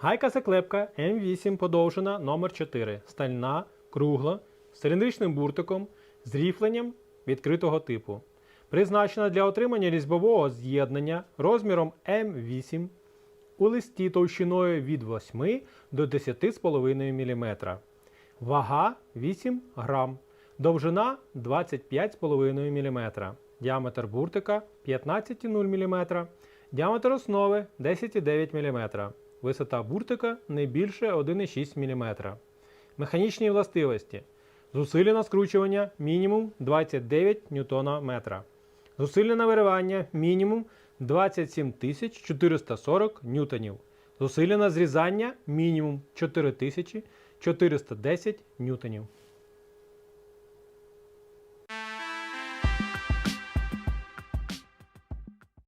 Гайка заклепка М8 подовжена номер 4 стальна, кругла, з циліндричним буртиком, з ріфленням відкритого типу. Призначена для отримання різьбового з'єднання розміром М8 у листі товщиною від 8 до 10,5 мм. Вага 8 грам. Довжина 25,5 мм. Діаметр буртика 15,0 мм. Діаметр основи 10,9 мм. Висота буртика не більше 1,6 мм. Механічні властивості. Зусилля скручування мінімум 29 Нм. Зусилля виривання мінімум 27 440 ньютонів. Зусилля зрізання мінімум 4410 ньютонів.